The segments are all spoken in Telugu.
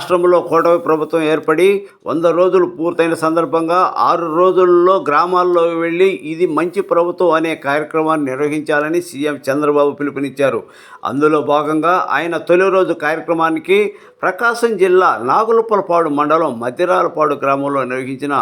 రాష్ట్రంలో కూటమి ప్రభుత్వం ఏర్పడి వంద రోజులు పూర్తయిన సందర్భంగా ఆరు రోజుల్లో గ్రామాల్లో వెళ్ళి ఇది మంచి ప్రభుత్వం అనే కార్యక్రమాన్ని నిర్వహించాలని సీఎం చంద్రబాబు పిలుపునిచ్చారు. అందులో భాగంగా ఆయన తొలి రోజు కార్యక్రమానికి ప్రకాశం జిల్లా నాగులపలపాడు మండలం మధ్యరాలపాడు గ్రామంలో నిర్వహించిన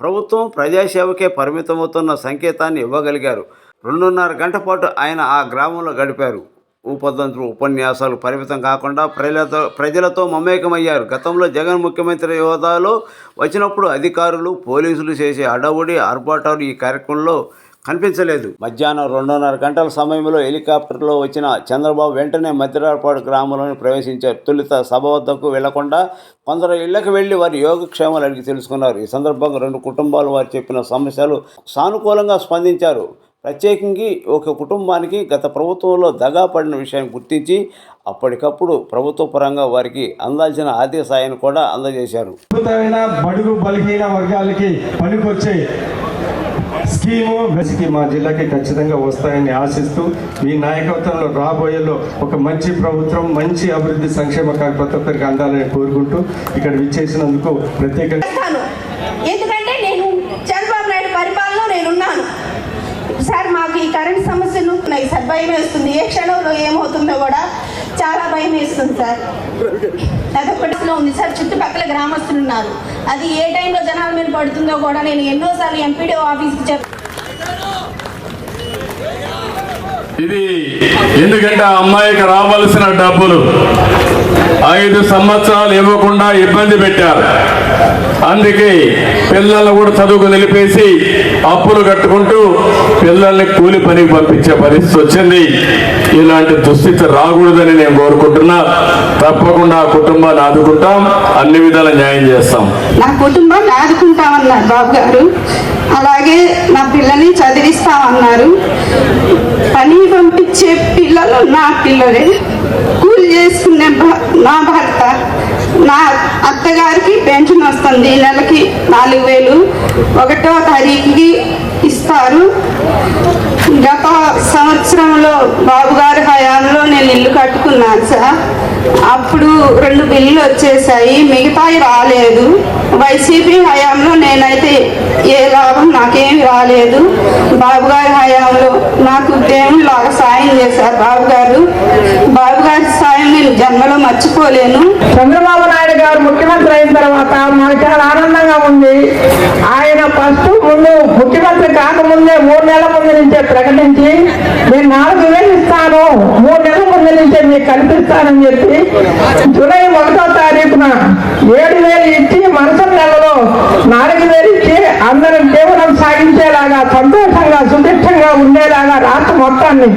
ప్రభుత్వం ప్రజాసేవకే పరిమితమవుతున్న సంకేతాన్ని ఇవ్వగలిగారు. రెండున్నర గంట పాటు ఆయన ఆ గ్రామంలో గడిపారు. ఉపదంతులు ఉపన్యాసాలు పరిమితం కాకుండా ప్రజలతో ప్రజలతో మమేకమయ్యారు. గతంలో జగన్ ముఖ్యమంత్రి హోదాలో వచ్చినప్పుడు అధికారులు పోలీసులు చేసే అడవుడి ఆర్భాటాలు ఈ కార్యక్రమంలో కనిపించలేదు. మధ్యాహ్నం రెండున్నర గంటల సమయంలో హెలికాప్టర్లో వచ్చిన చంద్రబాబు వెంటనే మధ్యరాపాడు గ్రామంలోని ప్రవేశించారు. తొలుత సభ వద్దకు వెళ్ళకుండా కొందరు ఇళ్ళకు వెళ్ళి వారి యోగక్షేమాలు అడిగి తెలుసుకున్నారు. ఈ సందర్భంగా రెండు కుటుంబాలు వారు చెప్పిన సమస్యలు సానుకూలంగా స్పందించారు. ప్రత్యేకించి ఒక కుటుంబానికి గత ప్రభుత్వంలో దగా పడిన విషయాన్ని గుర్తించి అప్పటికప్పుడు ప్రభుత్వ పరంగా వారికి అందాల్సిన ఆర్థిక సాయాన్ని కూడా అందజేశారు. బడుగు బలహీన వర్గాలకి పనికొచ్చే స్కీము వెసికి మా జిల్లాకి ఖచ్చితంగా వస్తాయని ఆశిస్తూ మీ నాయకత్వంలో రాబోయేలో ఒక మంచి ప్రభుత్వం మంచి అభివృద్ధి సంక్షేమ ప్రతి ఒక్కరికి అందాలని కోరుకుంటూ ఇక్కడ విచ్చేసినందుకు ప్రత్యేకంగా చేస్తాను ఎందుకంటే నేను చంద్రబాబు నాయుడు పరిపాలనలో నేను ఉన్నాను సార్ మాకు ఈ కరెంట్ సమస్యలు ఉన్నాయి సార్ భయం వేస్తుంది. ఏ క్షణంలో ఏమవుతుందో కూడా చాలా భయం వేస్తుంది సార్. అదొకటిలో ఉంది సార్. చుట్టుపక్కల గ్రామస్తులు ఉన్నారు. అది ఏ టైంలో జనాల మీద పడుతుందో కూడా నేను ఎన్నోసార్లు ఎంపీడీ ఆఫీస్కి చెప్ ఇది ఎందుకంటే ఆ అమ్మాయికి రావాల్సిన డబ్బులు. ఐదు సంవత్సరాలు ఇవ్వకుండా ఇబ్బంది పెట్టారు. అందుకే పిల్లల్ని కూడా చదువుకు నిలిపేసి అప్పులు కట్టుకుంటూ పిల్లల్ని కూలి పనికి పంపించే పరిస్థితి వచ్చింది. ఇలాంటి దుస్థితి రాకూడదని నేను కోరుకుంటున్నా. తప్పకుండా కుటుంబాన్ని ఆదుకుంటాం. అన్ని విధాల న్యాయం చేస్తాం. నా కుటుంబాన్ని ఆదుకుంటామన్నారు బాబు గారు అలాగే నా పిల్లల్ని చదివిస్తామన్నారు. పని పంపించే పిల్లలు నా పిల్లలే. కూలి చేసుకునే నా భర్త నా అత్తగారికి పెన్షన్ వస్తుంది. ఈ నెలకి నాలుగు వేలు. ఒకటో తారీఖుకి ఇస్తారు. గత సంవత్సరంలో బాబుగారి హయాంలో నేను ఇల్లు కట్టుకున్నాను సార్. అప్పుడు రెండు బిల్లులు వచ్చేసాయి మిగతాయి రాలేదు. వైసీపీ హయాంలో నేనైతే ఏ లాభం నాకేమి రాలేదు. బాబు గారి హయాంలో నాకు దేవుళ్ళలాగా సాయం చేశారు బాబు గారు బాబు గారి సాయం నేను జన్మలో మర్చిపోలేను. చంద్రబాబు నాయుడు గారు ముఖ్యమంత్రి అయిన తర్వాత మాకు చాలా ఆనందంగా ఉంది. ఆయన ఫస్ట్ ముందు కాకముందే మూడు నెలల ముందు నుంచే ప్రకటించి నేను నాలుగు వేలు ఇస్తాను మూడు నెలల ముందు నుంచే మీకు కల్పిస్తానని చెప్పి జూలై ఒకటో తారీఖున ఏడు వేలు ఇచ్చి మరుసటి నెలలో నాలుగు వేలు ఇచ్చి అందరం జీవనం సాగించేలాగా సంతోషంగా సుభిక్షంగా ఉండేలాగా రాష్ట్ర మొత్తాన్ని.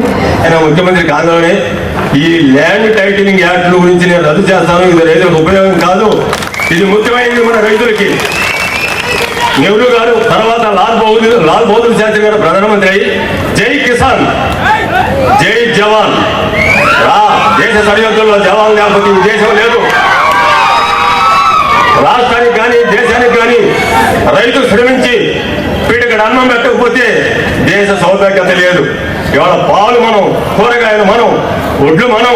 ముఖ్యమంత్రి కాగానే ఈ ల్యాండ్ టైటిలింగ్ యాక్ట్ గురించి నేను రద్దు చేస్తాను. ఇది రైతులకు ఉపయోగం కాదు. ఇది ముఖ్యమైనది మన రైతులకి. నెహ్రూ గారు తర్వాత లాల్ బహదూర్ లాల్ బహదూర్ శాస్త్రి గారు ప్రధానమంత్రి అయ్యి జై కిసాన్ జై జవాన్. రా దేశ సరిహద్దుల్లో జవాన్ లేకపోతే ఈ దేశం లేదు. రాష్ట్రానికి కానీ దేశానికి కానీ రైతు శ్రమించి వీటికి అన్నం పెట్టకపోతే దేశ సౌభాగ్యత లేదు. ఇవాళ పాలు మనం కూరగాయలు మనం ఒడ్లు మనం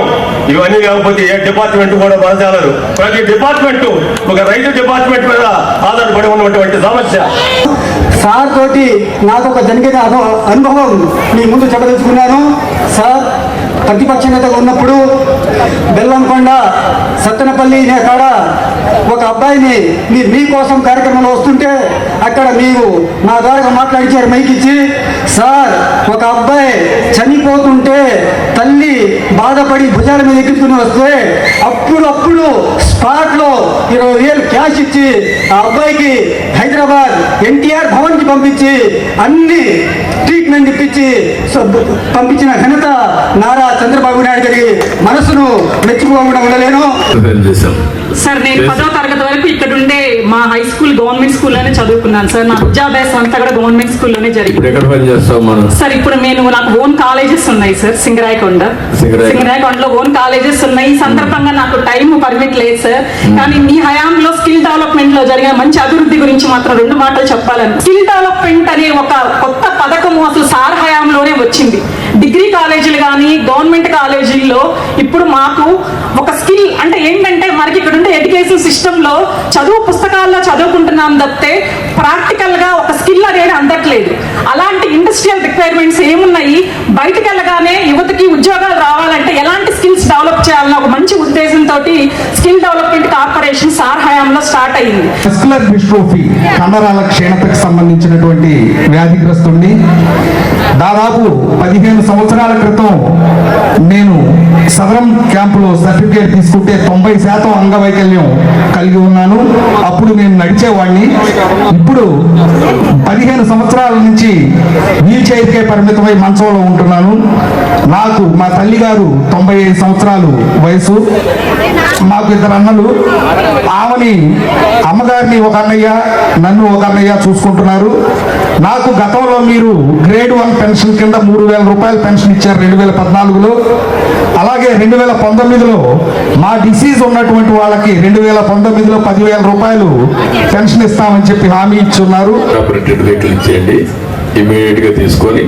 ఇవన్నీ లేకపోతే ఏ డిపార్ట్మెంట్ కూడా పనిచేయలేదు ప్రతి డిపార్ట్మెంట్ ఒక రైతు డిపార్ట్మెంట్ మీద ఆధారపడి ఉన్నటువంటి సమస్య. సార్ తోటి నాకు ఒక జరిగిన అనుభవం మీ ముందు చెప్పదలుచుకున్నాను. సార్ ప్రతిపక్ష నేతగా ఉన్నప్పుడు బెల్లంకొండ సత్తెనపల్లి అనే కాడ ఒక అబ్బాయిని మీరు మీకోసం కార్యక్రమంలో వస్తుంటే అక్కడ మీరు నా ద్వారా మాట్లాడించారు మైకిచ్చి సార్ ఒక అబ్బాయి చనిపోతుంటే తల్లి బాధపడి భుజాల మీద ఎక్కించుకుని వస్తే అప్పుడు అప్పుడు స్పాట్లో ఇరవై వేలు క్యాష్ ఇచ్చి ఆ అబ్బాయికి హైదరాబాద్ ఎన్టీఆర్ భవన్కి పంపించి అన్ని ట్రీట్మెంట్ ఇప్పించి సో- పంపించిన ఘనత నారా చంద్రబాబు నాయుడు గారి మనసును మెచ్చుకోకుండా ఉండలేను. సార్ నేను పదో తరగతి వరకు ఇక్కడ ఉండే గవర్నమెంట్ స్కూల్లోనే చదువుకున్నాను సార్. నా విద్యాభ్యాసం అంతా కూడా గవర్నమెంట్ స్కూల్లోనే జరిగింది. సార్ ఇప్పుడు నేను నాకు ఓన్ కాలేజెస్ ఉన్నాయి సార్ సింగరాయకొండ. సింగరాయకొండ. సింగరాయకొండలో ఓన్ కాలేజెస్ ఉన్నాయి. ఈ సందర్భంగా నాకు టైం పర్మిట్ లేదు సార్. కానీ మీ హయాంలో స్కిల్ డెవలప్మెంట్లో జరిగిన మంచి అభివృద్ధి గురించి మాత్రం రెండు మాటలు చెప్పాలని. స్కిల్ డెవలప్మెంట్ అనే ఒక కొత్త పథకము అసలు సార్ హయాంలోనే వచ్చింది. డిగ్రీ కాలేజీలు కానీ గవర్నమెంట్ కాలేజీల్లో ఇప్పుడు మాకు ఒక స్కిల్ అంటే ఏంటంటే మనకి ఇక్కడ ఉండే ఎడ్యుకేషన్ సిస్టమ్లో చదువు పుస్తకాల్లో చదువుకుంటున్నాం తప్పితే ప్రాక్టికల్గా ఒక స్కిల్ అనేది అందట్లేదు. అలాంటి ఇండస్ట్రియల్ రిక్వైర్మెంట్స్ ఏమున్నాయి? బయటకు వెళ్ళగానే యువతకి ఉద్యోగాలు రావాలంటే ఎలాంటి స్కిల్స్ డెవలప్ చేయాలన్న ఒక మంచి ఉద్దేశంతో స్కిల్ డెవలప్మెంట్ కార్పొరేషన్ సార్ హయాంలో స్టార్ట్ అయింది మస్కులర్ డిస్ట్రోఫీ కండరాల క్షీణతకు సంబంధించినటువంటి వ్యాధిగ్రస్తుడిని దాదాపు పదిహేను సంవత్సరాల క్రితం నేను సదరం క్యాంపులో సర్టిఫికేట్ తీసుకుంటే తొంభై శాతం అంగవైకల్యం కలిగి ఉన్నాను. అప్పుడు నేను నడిచేవాడిని ఇప్పుడు పదిహేను సంవత్సరాల నుంచి వీల్ చైర్కే పరిమితమై మంచంలో ఉంటున్నాను. నాకు మా తల్లి గారు తొంభై ఐదు సంవత్సరాలు వయసు. మాకు ఇద్దరు అన్నలు. ఆమెని అమ్మగారిని ఒక అన్నయ్య నన్ను ఒక అన్నయ్య చూసుకుంటున్నారు. నాకు గతంలో మీరు గ్రేడ్ వన్ పెన్షన్ కింద మూడు వేల రూపాయల పెన్షన్ ఇచ్చారు రెండు వేల పద్నాలుగులో. అలాగే రెండు వేల పంతొమ్మిదిలో మా డిసీజ్ ఉన్నటువంటి వాళ్ళకి రెండు వేల పంతొమ్మిదిలో పదివేల రూపాయలు పెన్షన్ ఇస్తామని చెప్పి హామీ ఇచ్చున్నారు. ఆపరేటెడ్ వెహికల్ ఇచ్చేయండి. ఇమీడియట్గా తీసుకొని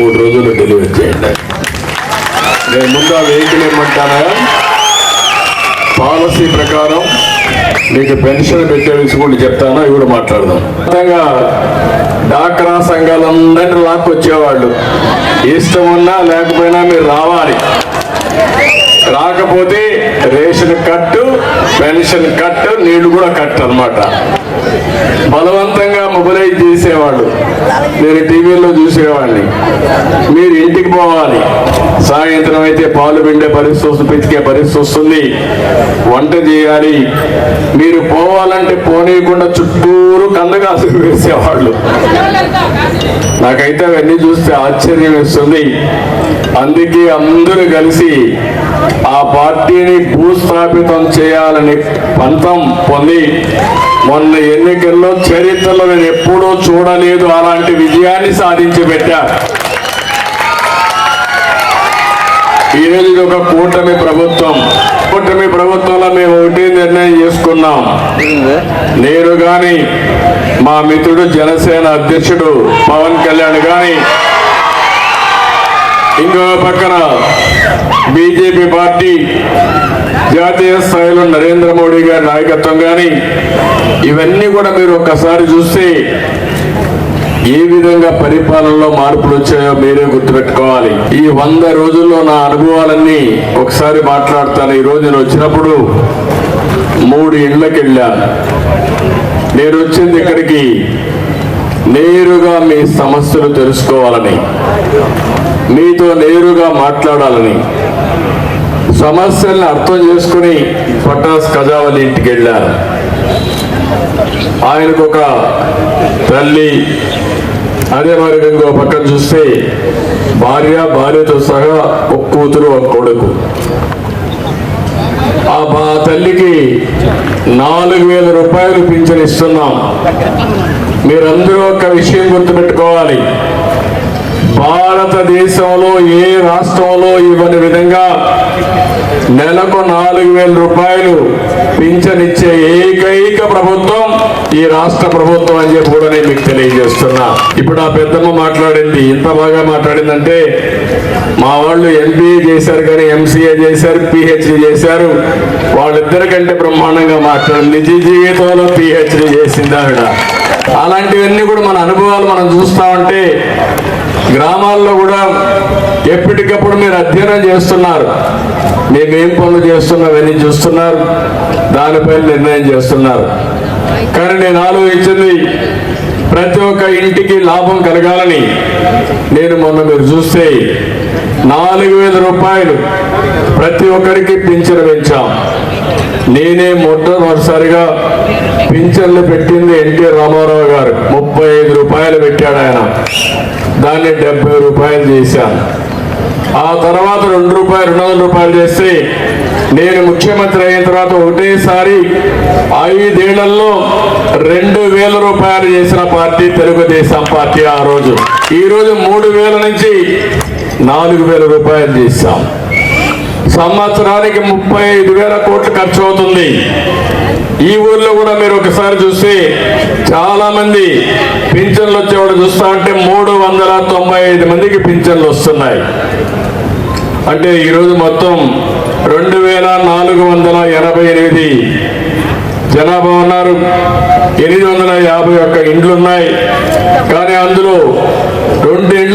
మూడు రోజుల్లో డెలివరీ చేయండి. నేను ముందు ఆ వెహికల్ ఏమంటానా? పాలసీ ప్రకారం మీకు పెన్షన్ పెట్టే విషయం చెప్తాను ఇవి కూడా మాట్లాడదాం. మొత్తంగా డాక్రా సంఘాలందరినీ లాక్కొచ్చేవాళ్ళు. ఇష్టం ఉన్నా లేకపోయినా మీరు రావాలి. రాకపోతే రేషన్ కట్టు పెన్షన్ కట్టు నీళ్ళు కూడా కట్టు అన్నమాట బలవంతంగా మొబిలైజ్ చేసేవాళ్ళు నేను టీవీలో చూసేవాడిని. మీరు ఇంటికి పోవాలి. సాయంత్రం అయితే పాలు పిండే పరిస్థితి వస్తుంది పితికే పరిస్థితి వస్తుంది. వంట చేయాలి. మీరు పోవాలంటే పోనీయకుండా చుట్టూరు కందగాసు వేసేవాళ్ళు. నాకైతే అవన్నీ చూస్తే ఆశ్చర్యం వేస్తుంది. అందుకే అందరూ కలిసి ఆ పార్టీని భూస్థాపితం చేయాలని పంతం పొంది మొన్న ఎన్నికల్లో చరిత్రలో నేను ఎప్పుడూ చూడలేదు అలాంటి విజయాన్ని సాధించి పెట్టారు ఈ రోజు ఇది ఒక కూటమి ప్రభుత్వం. కూటమి ప్రభుత్వంలో మేము ఒకటి నిర్ణయం చేసుకున్నాం. నేను గాని మా మిత్రుడు జనసేన అధ్యక్షుడు పవన్ కళ్యాణ్ గాని ఇంకో పక్కన బీజేపీ పార్టీ జాతీయ స్థాయిలో నరేంద్ర మోడీ గారి నాయకత్వం కానీ ఇవన్నీ కూడా మీరు ఒక్కసారి చూస్తే ఏ విధంగా పరిపాలనలో మార్పులు వచ్చాయో మీరే గుర్తుపెట్టుకోవాలి. ఈ వంద రోజుల్లో నా అనుభవాలన్నీ ఒకసారి మాట్లాడతాను. ఈ రోజు నేను వచ్చినప్పుడు మూడు ఇళ్ళకి వెళ్ళాను నేను వచ్చింది ఇక్కడికి నేరుగా మీ సమస్యలు తెలుసుకోవాలని మీతో నేరుగా మాట్లాడాలని. సమస్యల్ని అర్థం చేసుకుని పటాస్ కజావలి ఇంటికి వెళ్ళారు. ఆయనకు ఒక తల్లి అదే మరి ఇంకో పక్కన చూస్తే భార్య భార్యతో సహా ఒక కూతురు ఒక కొడుకు. ఆ మా తల్లికి నాలుగు వేల రూపాయలు పింఛన్ ఇస్తున్నాం. మీరందరూ ఒక విషయం గుర్తుపెట్టుకోవాలి. భారతదేశంలో ఏ రాష్ట్రంలో ఇవ్వని విధంగా నెలకు నాలుగు వేల రూపాయలు పింఛనిచ్చే ఏకైక ప్రభుత్వం ఈ రాష్ట్ర ప్రభుత్వం అని చెప్పి కూడా నేను మీకు తెలియజేస్తున్నా. ఇప్పుడు ఆ పెద్దమ్మ మాట్లాడింది ఇంత బాగా మాట్లాడిందంటే మా వాళ్ళు ఎంబీఏ చేశారు కానీ ఎంసీఏ చేశారు పిహెచ్డి చేశారు. వాళ్ళిద్దరికంటే బ్రహ్మాండంగా మాట్లాడారు నిజ జీవితంలో పిహెచ్డి చేసింది ఆవిడ. అలాంటివన్నీ కూడా మన అనుభవాలు మనం చూస్తా ఉంటే గ్రామాల్లో కూడా ఎప్పటికప్పుడు మీరు అధ్యయనం చేస్తున్నారు. మేమేం పనులు చేస్తున్నామని చూస్తున్నారు. దానిపైన నిర్ణయం చేస్తున్నారు. కానీ నేను ఆలోచించింది ప్రతి ఒక్క ఇంటికి లాభం కలగాలని నేను మొన్న మీరు చూస్తే నాలుగు వేల రూపాయలు ప్రతి ఒక్కరికి పింఛను పెంచాం. నేనే మొట్టమొదటిసారిగా పింఛన్లు పెట్టింది ఎన్టీ రామారావు గారు. ముప్పై ఐదు రూపాయలు పెట్టాడు ఆయన. దాన్ని డెబ్బై రూపాయలు చేశాను. ఆ తర్వాత రెండు రూపాయలు రెండు వందల రూపాయలు చేస్తే నేను ముఖ్యమంత్రి అయిన తర్వాత ఒకటేసారి ఐదేళ్ళలో రెండు వేల రూపాయలు చేసిన పార్టీ తెలుగుదేశం పార్టీ ఆ రోజు. ఈరోజు మూడు వేల నుంచి నాలుగు వేల రూపాయలు చేస్తాం సంవత్సరానికి ముప్పై ఐదు వేల కోట్లు ఖర్చు అవుతుంది. ఈ ఊర్లో కూడా మీరు ఒకసారి చూస్తే చాలా మంది పింఛన్లు వచ్చేవాడు చూస్తా ఉంటే మూడు వందల తొంభై ఐదు మందికి పింఛన్లు వస్తున్నాయి. అంటే ఈరోజు మొత్తం రెండు వేల నాలుగు వందల ఎనభై ఎనిమిది జనాభా ఉన్నారు. ఎనిమిది వందల యాభై ఒక్క ఇండ్లు ఉన్నాయి. కానీ అందులో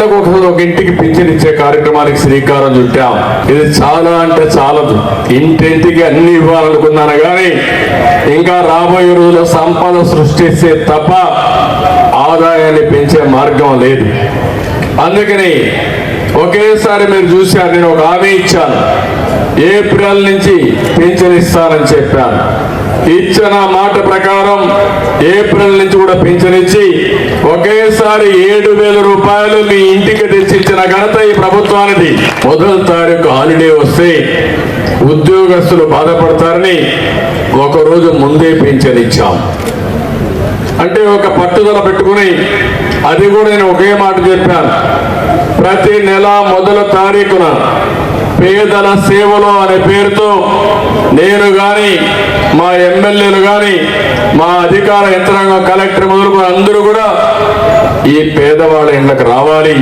రెండు ఒక ఒక ఇంటికి పింఛన్ ఇచ్చే కార్యక్రమానికి శ్రీకారం చుట్టాం. ఇది చాలా అంటే చాలదు ఇంటింటికి అన్ని ఇవ్వాలనుకున్నాను కానీ ఇంకా రాబోయే రోజుల్లో సంపద సృష్టిస్తే తప్ప ఆదాయాన్ని పెంచే మార్గం లేదు. అందుకని ఒకేసారి మీరు చూశారు నేను ఒక హామీ ఇచ్చాను. ఏప్రిల్ నుంచి పింఛన్ ఇస్తానని చెప్పాను ఇచ్చిన మాట ప్రకారం ఏప్రిల్ నుంచి కూడా పింఛనిచ్చి ఒకేసారి ఏడు వేల రూపాయలు మీ ఇంటికి తెచ్చిచ్చిన ఘనత ఈ ప్రభుత్వానికి మొదటి తారీఖు హాలిడే వస్తే ఉద్యోగస్తులు బాధపడతారని ఒకరోజు ముందే పింఛన్ అంటే ఒక పట్టుదల పెట్టుకుని అది కూడా నేను ఒకే మాట చెప్పాను. ప్రతి నెల మొదల తారీఖున పేదల సేవలో అనే పేరుతో నేను కానీ మా ఎమ్మెల్యేలు కానీ మా అధికార యంత్రాంగం కలెక్టర్ మొదలుకొని అందరూ కూడా ఈ పేదవాళ్ళ ఇళ్ళకి రావాలి.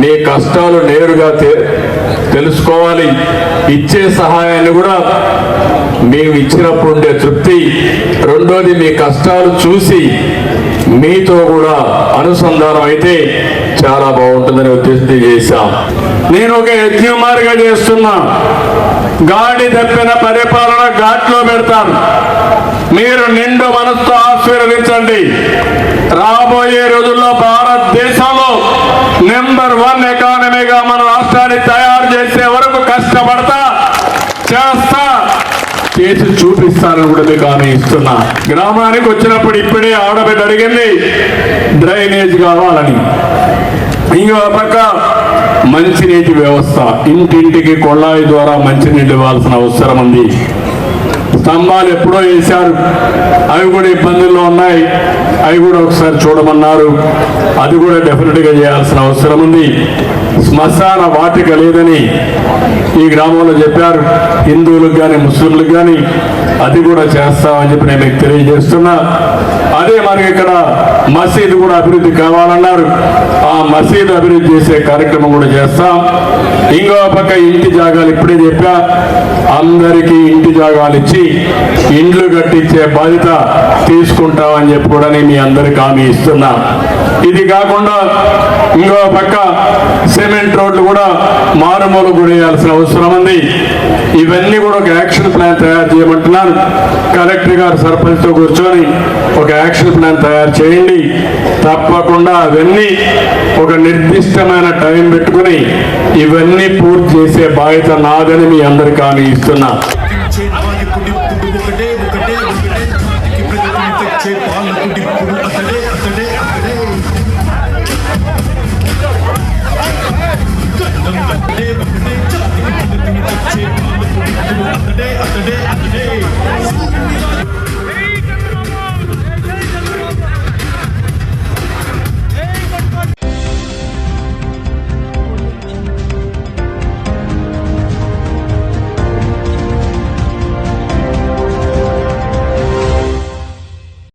నీ కష్టాలు నేరుగా తెలుసుకోవాలి. ఇచ్చే సహాయాన్ని కూడా మేము ఇచ్చినప్పుడు ఉండే తృప్తి. రెండోది మీ కష్టాలు చూసి మీతో కూడా అనుసంధానం అయితే చాలా బాగుంటుందనే ఉద్దేశంతో చేశాం. నేను ఒక యజ్ఞమారిగా చేస్తున్నా. గాడి తప్పిన పరిపాలన ఘాట్లో పెడతాను మీరు నిండు మనసుతో ఆశీర్వదించండి. రాబోయే రోజుల్లో భారతదేశంలో నెంబర్ వన్ ఎకానమీగా మన రాష్ట్రాన్ని తయారు చేసే వరకు కష్టపడతా చేస్తా. చేసి చూపిస్తానని కూడా మీకు ఆమె ఇస్తున్నా. గ్రామానికి వచ్చినప్పుడు ఇప్పుడే ఆడబిడ్డ అడిగింది డ్రైనేజ్ కావాలని. ఇంకో పక్క మంచినీటి వ్యవస్థ. ఇంటింటికి కొళ్ళాయి ద్వారా మంచినీళ్ళు ఇవ్వాల్సిన అవసరం ఉంది. స్తంభాలు ఎప్పుడో వేశారు. అవి కూడా ఇబ్బందుల్లో ఉన్నాయి. అవి కూడా ఒకసారి చూడమన్నారు. అది కూడా డెఫినెట్గా చేయాల్సిన అవసరం ఉంది. శ్మశాన వాటిక లేదని ఈ గ్రామంలో చెప్పారు. హిందువులకు కానీ ముస్లింలకు కానీ అది కూడా చేస్తామని చెప్పి నేను మీకు తెలియజేస్తున్నా. అదే మనకి ఇక్కడ మసీదు కూడా అభివృద్ధి కావాలన్నారు. ఆ మసీదు అభివృద్ధి చేసే కార్యక్రమం కూడా చేస్తాం. ఇంకో పక్క ఇంటి జాగాలు ఇప్పుడే చెప్పా. అందరికీ ఇంటి జాగాలు ఇచ్చి ఇండ్లు కట్టించే బాధ్యత తీసుకుంటామని చెప్పి కూడా నేను మీ అందరికి హామీ ఇస్తున్నా. ఇది కాకుండా ఇంకో పక్క సిమెంట్ రోడ్లు కూడా మారుమూల గురేయాల్సిన అవసరం ఉంది. ఇవన్నీ కూడా ఒక యాక్షన్ ప్లాన్ తయారు చేయమంటున్నాను కలెక్టర్ గారు సర్పంచ్తో కూర్చొని ఒక యాక్షన్ ప్లాన్ తయారు చేయండి. తప్పకుండా అవన్నీ ఒక నిర్దిష్టమైన టైం పెట్టుకుని ఇవన్నీ పూర్తి చేసే బాధ్యత నాదని మీ అందరికీ హామీ ఇస్తున్నా.